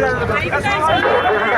らいの時。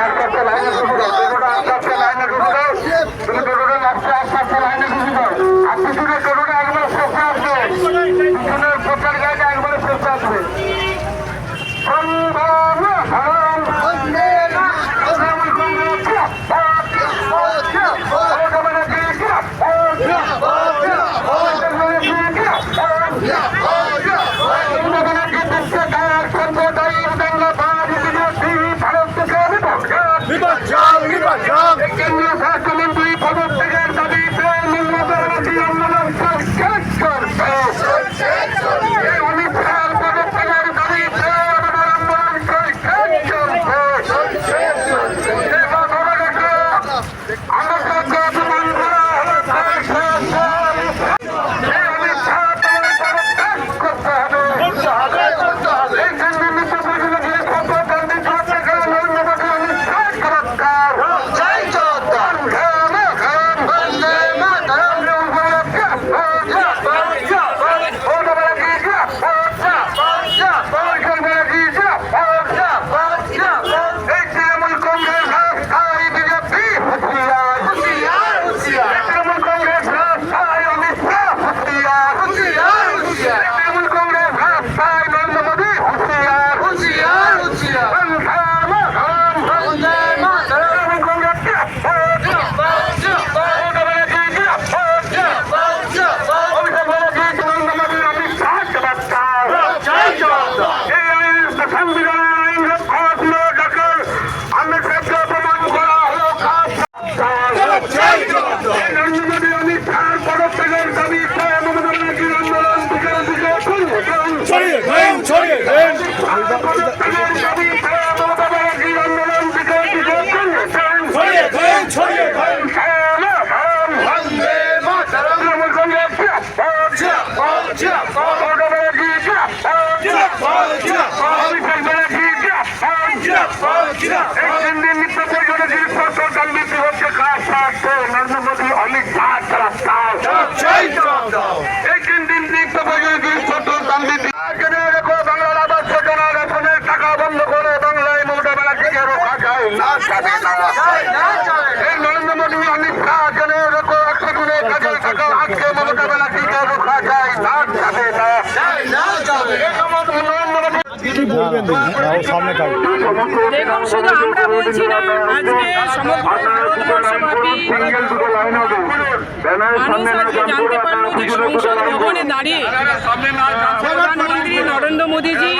অমিত শাহ চাই জবাব দাও এই তিন দিন নিত্য প্রয়োজনীয় জিনিসপত্র দাম বৃদ্ধি বাংলার আবাস যোজনা রেশনের টাকা বন্ধ করে বাংলায় রোখা যায় না যাবে না এই নরেন্দ্র মোদী অমিত শাহ জেনে রেখো একশো দিনের কাজের টাকা। আজকে মমতা ব্যানার্জিকে রোখা যায় না যাবে না এই সমস্ত নরেন্দ্র মোদী কি বলবেন সামনে থাকবে দেখুন শুধু আমরা বলছি না আজকে সমগ্র মানুষ আজকে জানতে পারল যে সংসদ ভবনে দাঁড়িয়ে প্রধানমন্ত্রী নরেন্দ্র মোদীজি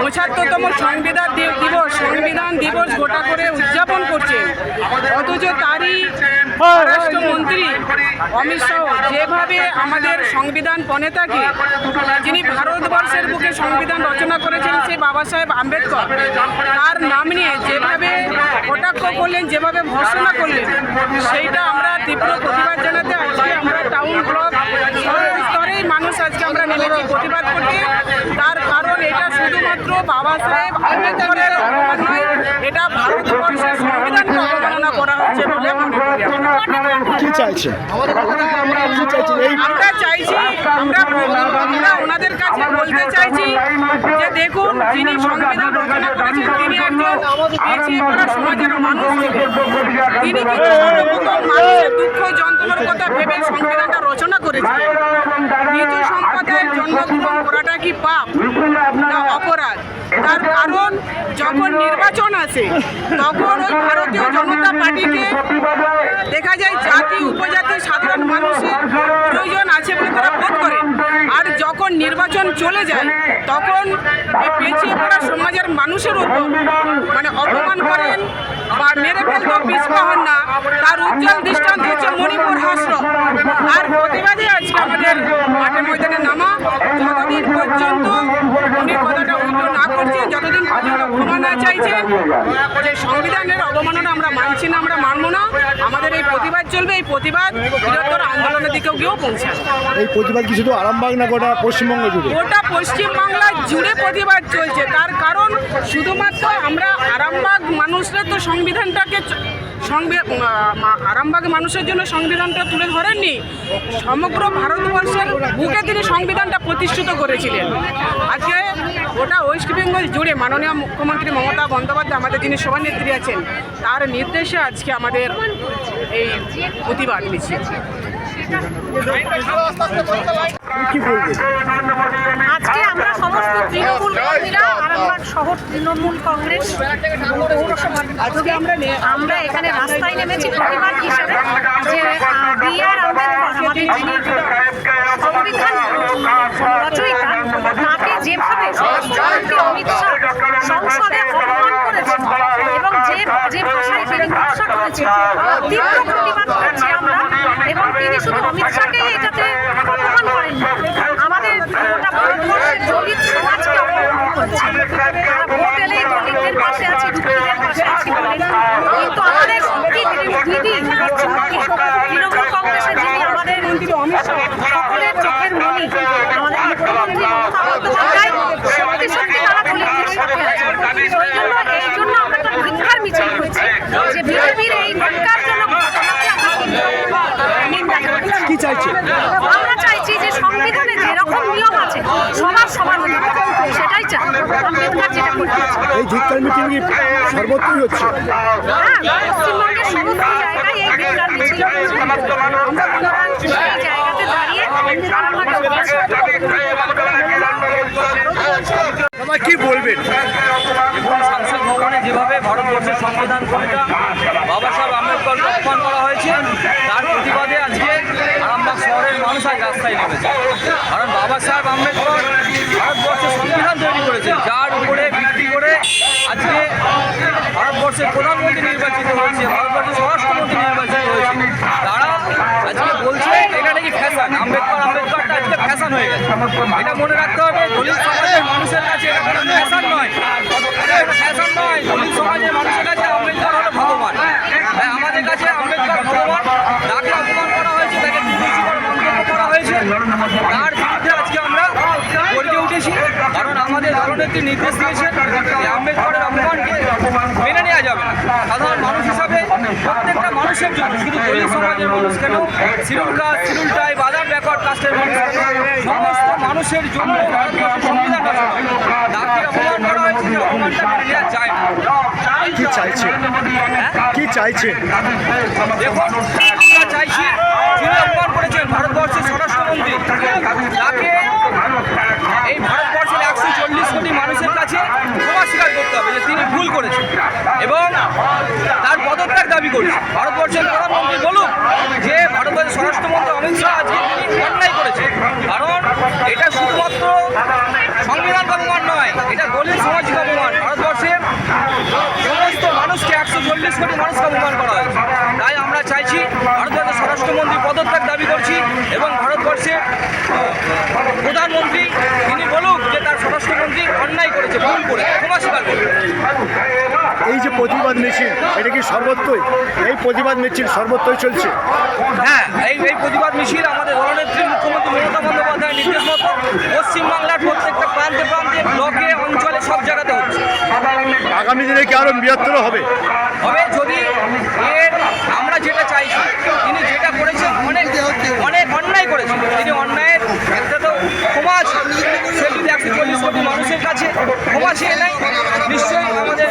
পঁচাত্তরতম সংবিধান দিবস সংবিধান দিবস গোটা করে উদযাপন করছে। অথচ তারই স্বরাষ্ট্রমন্ত্রী অমিত শাহ যেভাবে আমাদের সংবিধান প্রণেতাকে যিনি ভারতবর্ষের বুকে সংবিধান রচনা করেছেন সেই বাবা সাহেব আম্বেদকর। তার নাম নিয়ে যেভাবে কটাক্ষ করলেন, যেভাবে ভর্সনা করলেন, সেইটা আমরা তীব্র প্রতিবাদ জানাতে আজকে আমরা টাউন ব্লক স্তরেই মানুষ আজকে আমরা নেমেছি প্রতিবাদ করতে। তার কারণ এটা শুধুমাত্র বাবা সাহেব আম্বেদকরের অপমান নয় এটা ভারতবর্ষের সংবিধানকে অবমাননা করা হচ্ছে বলে মনে করি। আমরা। কি চাইছেন? আমরা চাইছি আমরা বলতে চাইছি যে দেখুন যিনি সংবিধান রচনা করেছেন তিনি একজন পিছিয়ে পড়া সমাজের মানুষ। তিনি কিন্তু সর্বপ্রথম মানুষের দুঃখ যন্ত্রণার কথা ভেবে সংবিধানটা রচনা করেছিলেন নিজ সম্প্রদায়ের জন্মগ্রহণ করাটা কি পাপ? তার কারণ যখন নির্বাচন আসে, তখন ওই ভারতীয় জনতা পার্টিকে দেখা যায় জাতি, উপজাতি, সাধারণ মানুষের প্রয়োজন আছে বলে তারা বোধ করেন আর যখন নির্বাচন চলে যায়, তখন পিছিয়ে পড়া সমাজের মানুষের উপর মানে অপমান করেন বা মেরে ফেলতেও পিছপা হন তার উজ্জ্বল দৃষ্টান্ত হচ্ছে মণিপুর হাসর। আর প্রতিবাদে আজকে আমাদের মাঠে ময়দানে নামা যতদিন পর্যন্ত করছেন যতদিন পর্যন্ত ক্ষমা না চাইছেন যে সংবিধানের অবমাননা আমরা মানছি না আমরা মানবো না আমাদের এই প্রতিবাদ চলবে এই প্রতিবাদ বৃহত্তর আন্দোলনের দিকেও গিয়েও পৌঁছাবে। এই প্রতিবাদ কি শুধু আরামবাগ না গোটা পশ্চিমবঙ্গ জুড়ে? গোটা পশ্চিমবাংলা জুড়ে প্রতিবাদ চলছে। তার কারণ শুধুমাত্র আমরা আরামবাগ মানুষরা তো সংবিধানটাকে আরামবাগ মানুষের জন্য সংবিধানটা তুলে ধরেননি। সমগ্র ভারতবর্ষের বুকে তিনি সংবিধানটা প্রতিষ্ঠিত করেছিলেন। আজকে গোটা ওয়েস্ট বেঙ্গল জুড়ে মাননীয় মুখ্যমন্ত্রী মমতা বন্দ্যোপাধ্যায় আমাদের যিনি সভানেত্রী আছেন, তার নির্দেশে আজকে আমাদের এই প্রতিবাদ মিছিল। আজকে আমরা সমস্ত তৃণমূল কর্মীরা, আরামবাগ শহর তৃণমূল কংগ্রেস আজকে আমরা এখানে রাস্তায় নেমেছি প্রতিবাদ হিসেবে যে আম্বেদকর, আমাদের সংবিধান রচয়িতা তাকে যেভাবে স্বরাষ্ট্রমন্ত্রী অমিত শাহ সংসদে অপমান করেছেন এবং যে যে ভাষায় তিনি কুৎসা করেছেন তীব্র প্রতিবাদ করছি আমরা। এবং তিনি শুধু অমিত শাহকে এটাতে অপমান করেননি আমাদের গোটা ভারতবর্ষের দলিত সমাজকে অপমান করেছেন তারা ভোট এলেই দলিতদের পাশে আছি দুঃখীদের পাশে আছি বলেন কিন্তু আমাদের কি দিদি তৃণমূল কংগ্রেসের যিনি আমাদের সকলের চোখের মণি আমাদের মুখ্যমন্ত্রী মমতা বন্দ্যোপাধ্যায় সত্যি সত্যি তারা দলিতদের সাথে আছে ওই জন্য এই জন্য আমরা একটা ধিক্কার মিছিল করছি যে বিজেপির এই নিন্দা কি চাইছে? আমরা চাইছি যে সংবিধানে যেরকম নিয়ম আছে সবার সমান সেটাই চাই। আম্বেদকর যেটা করতে এই ধিক্কার মিটিং কি সর্বত্রই হচ্ছে? হ্যাঁ পশ্চিমবঙ্গের সমস্ত জায়গায় এই ধিক্কার মিছিল হচ্ছে। সুতরাং সেই জায়গাতে দাঁড়িয়ে কি বলবেন? সংসদ ভবনে যেভাবে ভারতবর্ষের সংবিধান কবিতা বাবা সাহেব আম্বেদকরকে অপমান করা হয়েছে, তার প্রতিবাদে আজকে আরামবাগ শহরের মানুষ আজ রাস্তায় নেমেছে। কারণ বাবা সাহেব আম্বেদকর ভারতবর্ষের সংবিধান তৈরি করেছেন যার উপরে ভিত্তি করে আজকে ভারতবর্ষের প্রধানমন্ত্রী নির্বাচিত হয়েছে, ভারতবর্ষের স্বরাষ্ট্রমন্ত্রী নির্বাচিত হয়েছে। তারা আজকে বলছে এটা নাকি ফ্যাশন? আম্বেদকর আম্বেদকরটা আজকে ফ্যাশন হয়ে গেছে। এটা মনে রাখতে হবে দলিত মানুষের কাছে ফ্যাশন নয়। ফ্যাশন নয় দলিত সমাজের মানুষের কাছে আম্বেদকর হলো ভগবান। তাই আমাদের কাছে আম্বেদকর ভগবান তাকে অপমান করা হয়েছে, তাকে মন্তব্য করা হয়েছে। তার বিরুদ্ধে আজকে আমরা গর্জে উঠেছি, কারণ আমাদের দলনেত্রী নির্দেশ দিয়েছেন আম্বেদকরের অপমানকে মেনে নেওয়া যাবে সাধারণ মানুষ হিসাবে প্রত্যেকটা মানুষের জন্য শুধু দলিত সমাজের মানুষ কেন শিরুল কাস্ট শিরুল টাই বাজার ব্যাকওয়ার্ড কাস্টের মানুষ সমস্ত মানুষের জন্য ভারতবর্ষের সংবিধান তাকে অপমান করা হয়েছে যে অপমানটা মেনে নেওয়া যায় কি চাইছে কি চাইছে দেখুন আমরা চাইছি যিনি অপমান করেছেন ভারতবর্ষের স্বরাষ্ট্রমন্ত্রী তাকে এই ভারতবর্ষের একশো চল্লিশ কোটি মানুষের কাছে ক্ষমা স্বীকার করতে হবে যে তিনি ভুল করেছেন দাবি করি ভারতবর্ষের প্রধানমন্ত্রী বলুন যে ভারতবর্ষের স্বরাষ্ট্রমন্ত্রী অমিত শাহ আজকে তিনি অন্যায় করেছে। কারণ এটা শুধুমাত্র সংবিধান অপমান নয়, এটা দলিত সামাজিক অপমান ভারতবর্ষের সমস্ত মানুষকে একশো চল্লিশ কোটি মানুষকে অপমান করা হয়েছে তাই আমরা চাইছি ভারতবর্ষের স্বরাষ্ট্রমন্ত্রী পদত্যাগ দাবি করছি এবং ভারতবর্ষের প্রধানমন্ত্রী তিনি বলুক যে তার স্বরাষ্ট্রমন্ত্রী অন্যায় করেছে ভুল করে ক্ষমা স্বীকার করবে এই যে প্রতিবাদ মিছিল এটা কি সর্বত্রই। এই প্রতিবাদ মিছিল সর্বত্রই চলছে। হ্যাঁ এই এই প্রতিবাদ মিছিল আমাদের দলনেত্রী মুখ্যমন্ত্রী মমতা বন্দ্যোপাধ্যায়ের নির্দেশ মতো পশ্চিমবাংলার প্রত্যেকটা প্রান্তে প্রান্তে ব্লকে অঞ্চলে সব জায়গাতে হচ্ছে। আগামী দিনে কি আরও বৃহত্তর হবে? হবে যদি এর আমরা যেটা চাইছি তিনি যেটা করেছেন অনেক অনেক অন্যায় করেছেন। তিনি অন্যায়ের একটা তো ক্ষমা আছে সে যদি একশো চল্লিশ কোটি মানুষের কাছে ক্ষমা চেয়ে নেয় নিশ্চয়ই আমাদের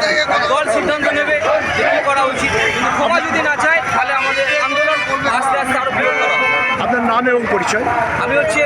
দল সিদ্ধান্ত নেবে যে কী করা উচিত কিন্তু ক্ষমা যদি না চায় তাহলে আমাদের আন্দোলন আস্তে আস্তে আরও বৃহত্তর হবে আপনার নাম এবং আমি হচ্ছে